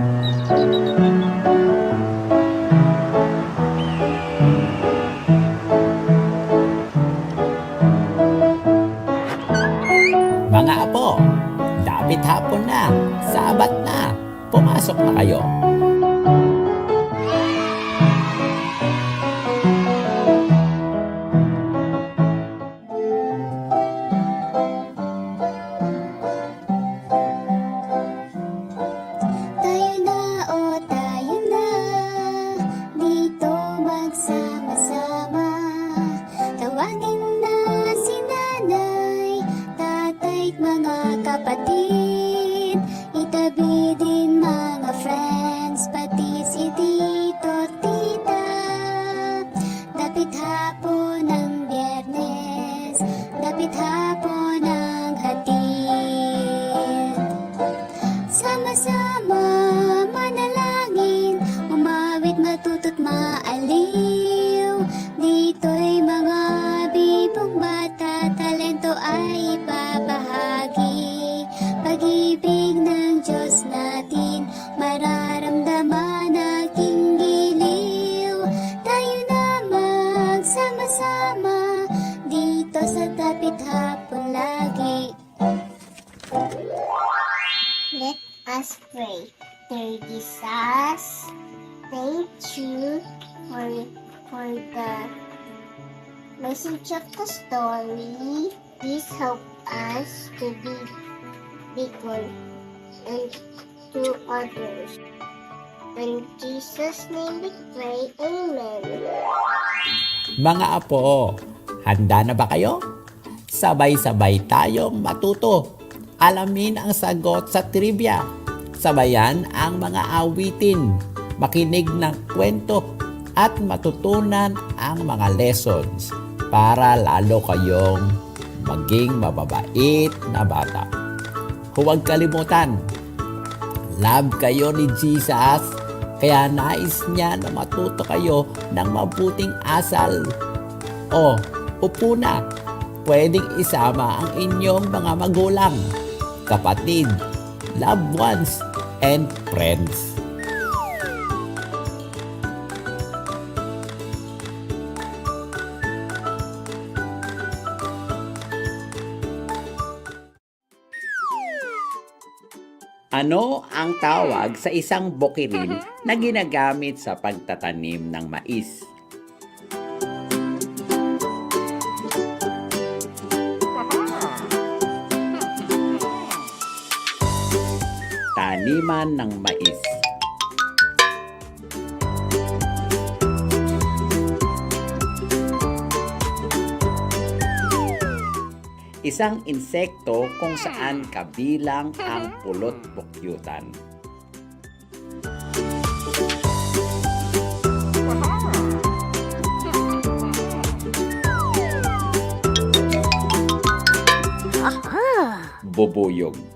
Mga apo, dapit hapon na, sabat na, pumasok na kayo. Message of the story. Please help us to be bigger and to others. In Jesus' name we pray. Amen. Mga apo, handa na ba kayo? Sabay-sabay tayong matuto. Alamin ang sagot sa trivia. Sabayan ang mga awitin. Makinig ng kwento at matutunan ang mga lessons para lalo kayong maging mababait na bata. Huwag kalimutan, love kayo ni Jesus kaya nais niya na matuto kayo ng mabuting asal. O, upo na. Pwedeng isama ang inyong mga magulang, kapatid, loved ones, and friends. Ano ang tawag sa isang bukirin na ginagamit sa pagtatanim ng mais? Taniman ng mais. Isang insekto kung saan kabilang ang pulot bukyutan. Bubuyog.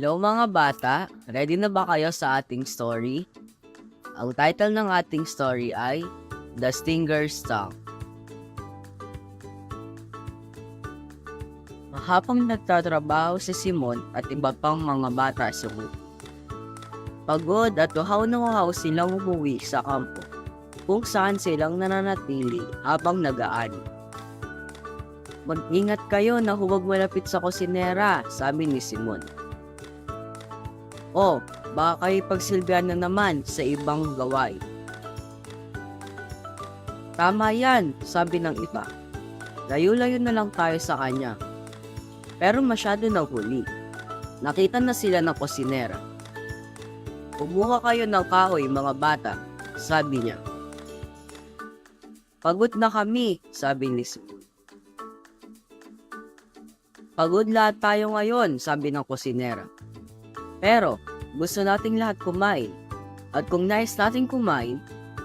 Hello mga bata, ready na ba kayo sa ating story? Ang title ng ating story ay The Stinger's Tongue. Habang nagtatrabaho si Simon at iba pang mga bata sa bukid. Pagod at uhaw na uhaw silang umuwi sa kampo kung saan silang nananatili habang nag-aani. Mag-ingat kayo na huwag malapit sa kusinera, sabi ni Simon. O, baka kayo pagsilbihan na naman sa ibang gaway. Tama yan, sabi ng iba. Layo-layo na lang tayo sa kanya. Pero masyado na huli. Nakita na sila ng kusinera. Kumuha kayo ng kahoy, mga bata, sabi niya. Pagod na kami, sabi ni Simon. Pagod lahat tayo ngayon, sabi ng kusinera. Pero, gusto nating lahat kumain. At kung nais natin kumain,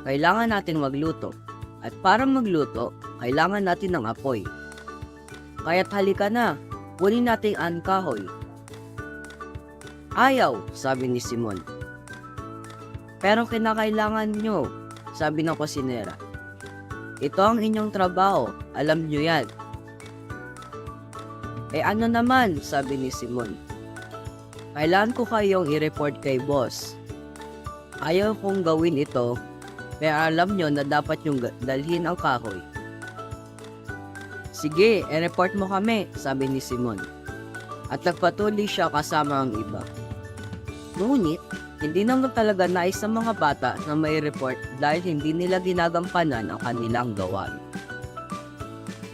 kailangan natin magluto. At para magluto, kailangan natin ng apoy. Kaya't halika na, kunin natin ang kahoy. Ayaw, sabi ni Simon. Pero kinakailangan nyo, sabi ng kusinera. Ito ang inyong trabaho, alam nyo yan. Eh ano naman, sabi ni Simon. Kailangan ko kayong i-report kay boss. Ayaw kong gawin ito, pero alam nyo na dapat yung dalhin ang kahoy. Sige, i-report mo kami, sabi ni Simon. At nagpatuloy siya kasama ang iba. Ngunit, hindi naman talaga nais ng mga bata na may report dahil hindi nila ginagampanan ang kanilang gawain.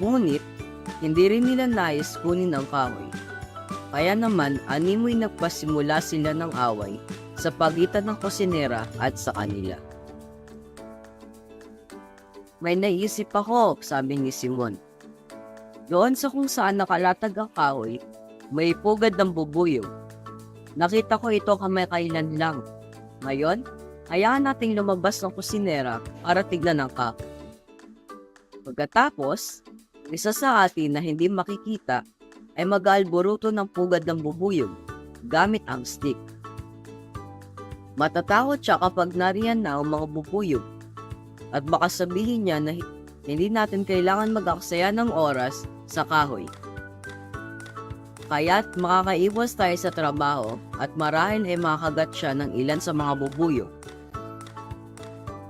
Ngunit, hindi rin nila nais kunin ang kahoy. Kaya naman, animoy nagpasimula sila ng away sa pagitan ng kusinera at sa kanila. May naisip ako, sabi ni Simon. Doon sa kung saan nakalatag ang kahoy, may pugad ng bubuyog. Nakita ko ito kamakailan lang. Ngayon, hayaan nating lumabas ng kusinera para tignan ang kahoy. Pagkatapos, isa sa atin na hindi makikita ay mag-alboruto ng pugad ng bubuyog gamit ang stick. Matatakot siya kapag nariyan na ang mga bubuyog at baka sabihin niya na hi- hindi natin kailangan mag-aksaya ng oras sa kahoy. Kaya't makakaiwas tayo sa trabaho at marahil ay makagat siya ng ilan sa mga bubuyog.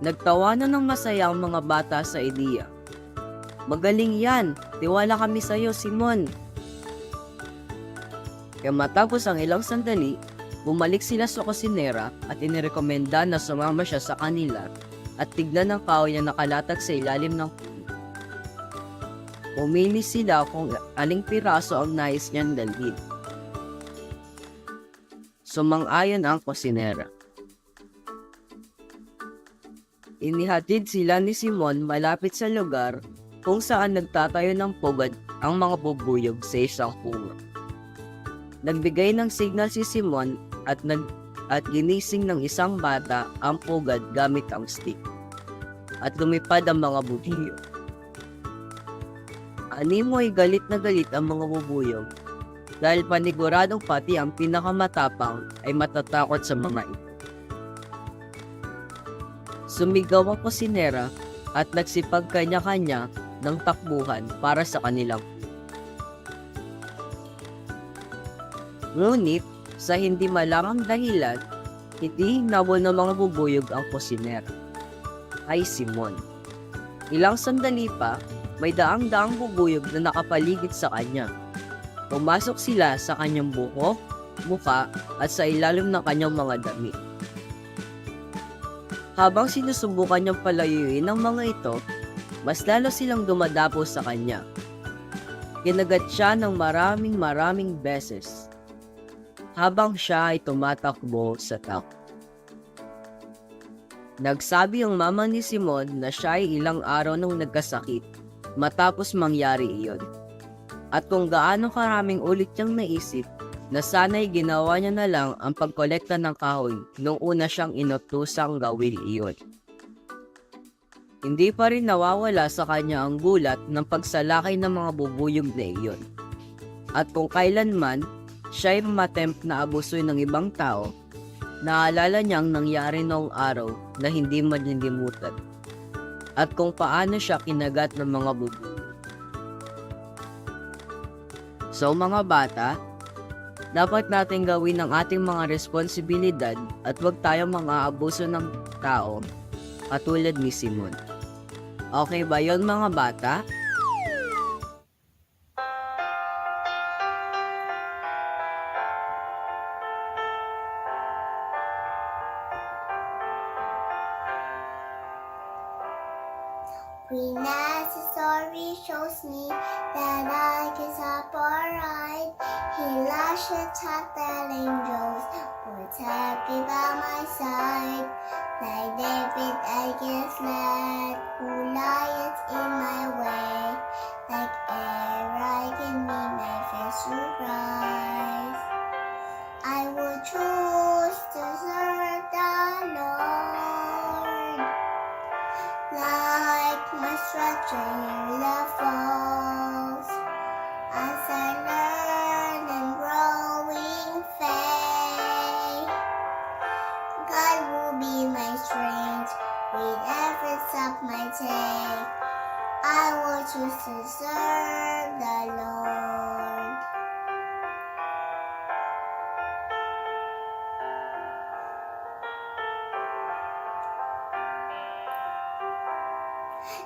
Nagtawanan ng masaya ang mga bata sa ideya. Magaling yan! Tiwala kami sa iyo, Simon! Kaya matapos ang ilang sandali, bumalik sila sa kusinera at inirekomenda na sumama siya sa kanila at tignan ang kahoy na nakalatag sa ilalim ng. Pumili sila kung aling piraso ang nais niyang dalhin. Sumang-ayon ang kusinera. Inihatid sila ni Simon malapit sa lugar kung saan nagtatayo ng pugad ang mga bubuyog sa isang puno. Nagbigay ng signal si Simon at nag at ginising ng isang bata ang pugad gamit ang stick. At lumipad ang mga bubuyog. Animo ay galit na galit ang mga bubuyog dahil paniguradong pati ang pinakamatapang ay matatakot sa mga ito. Sumigaw ang kusinera at nagsipag kanya-kanya ng takbuhan para sa kanilang Ngunit, sa hindi malamang dahilan, hindi hinabol ng mga bubuyog ang kusinera. Ay Simon. Ilang sandali pa, may daang-daang bubuyog na nakapaligid sa kanya. Pumasok sila sa kanyang buhok, muka, at sa ilalim ng kanyang mga damit. Habang sinusubukan niyang palayuin ng mga ito, mas lalo silang dumadapo sa kanya. Kinagat siya ng maraming maraming beses habang siya ay tumatakbo sa takbo. Nagsabi ang mama ni Simon na siya ay ilang araw nung nagkasakit matapos mangyari iyon. At kung gaano karaming ulit niyang naisip na sana'y ginawa niya na lang ang pagkolekta ng kahoy nung una siyang inutusang gawin iyon. Hindi pa rin nawawala sa kanya ang gulat ng pagsalakay ng mga bubuyog na iyon. At kung kailanman siya'y matempt na abusuin ng ibang tao, naalala niya ang nangyari noong araw na hindi malilimutan. At kung paano siya kinagat ng mga bubuyog. So mga bata, dapat natin gawin ang ating mga responsibilidad at huwag tayong mga abuso ng tao katulad ni Simon. Okay ba yon mga bata? Happy by my side. Like David, I guess Who Goliath in my way. Like air, I can be my face to rise. I will choose to serve the Lord. Like my structure every step I will choose to serve the Lord.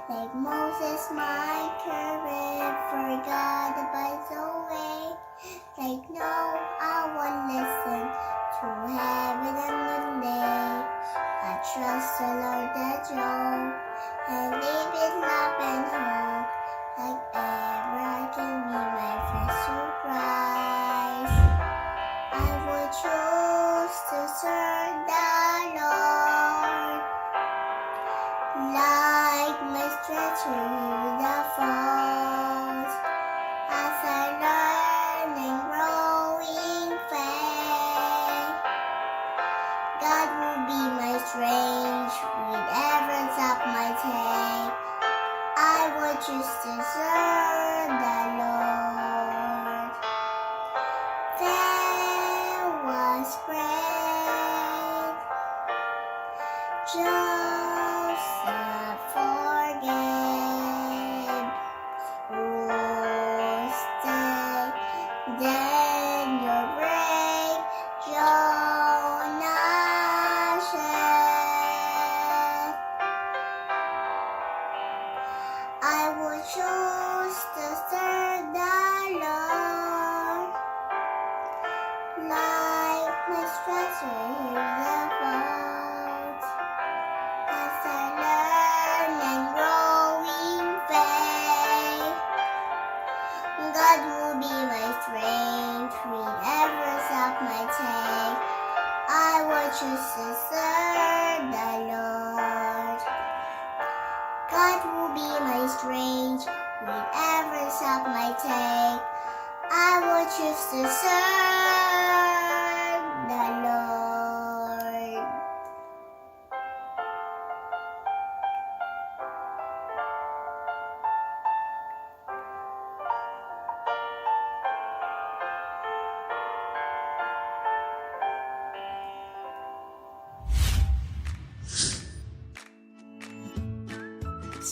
Like Moses, my courage forgot about the way. Like no, I won't listen to heaven and Monday. I trust the Lord that Joe and leave it spread. Just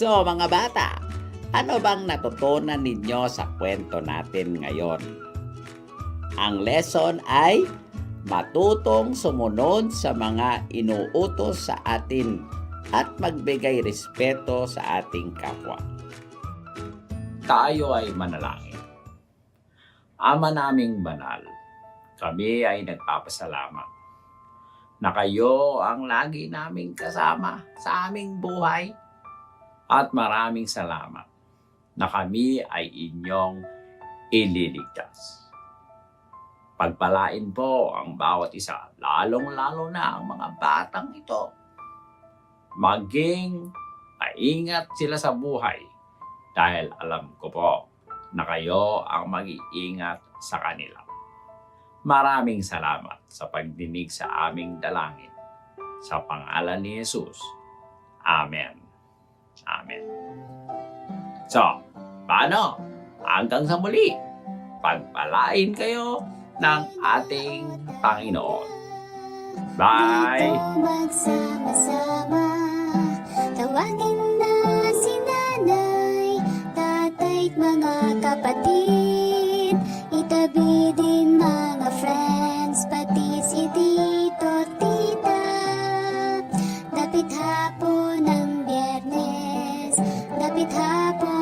So mga bata, ano bang natutunan ninyo sa kwento natin ngayon? Ang lesson ay matutong sumunod sa mga inuutos sa atin at magbigay respeto sa ating kapwa. Tayo ay manalangin. Ama naming banal, kami ay nagpapasalamat na kayo ang lagi naming kasama sa aming buhay at maraming salamat na kami ay inyong ililigtas. Pagpalain po ang bawat isa, lalong-lalo na ang mga batang ito. Maging maingat sila sa buhay dahil alam ko po na kayo ang mag-iingat sa kanila. Maraming salamat sa pagdinig sa aming dalangin. Sa pangalan ni Jesus. Amen. Amen. So, paano? Hanggang sa muli, pagpalain kayo ng ating Panginoon. Bye! tap on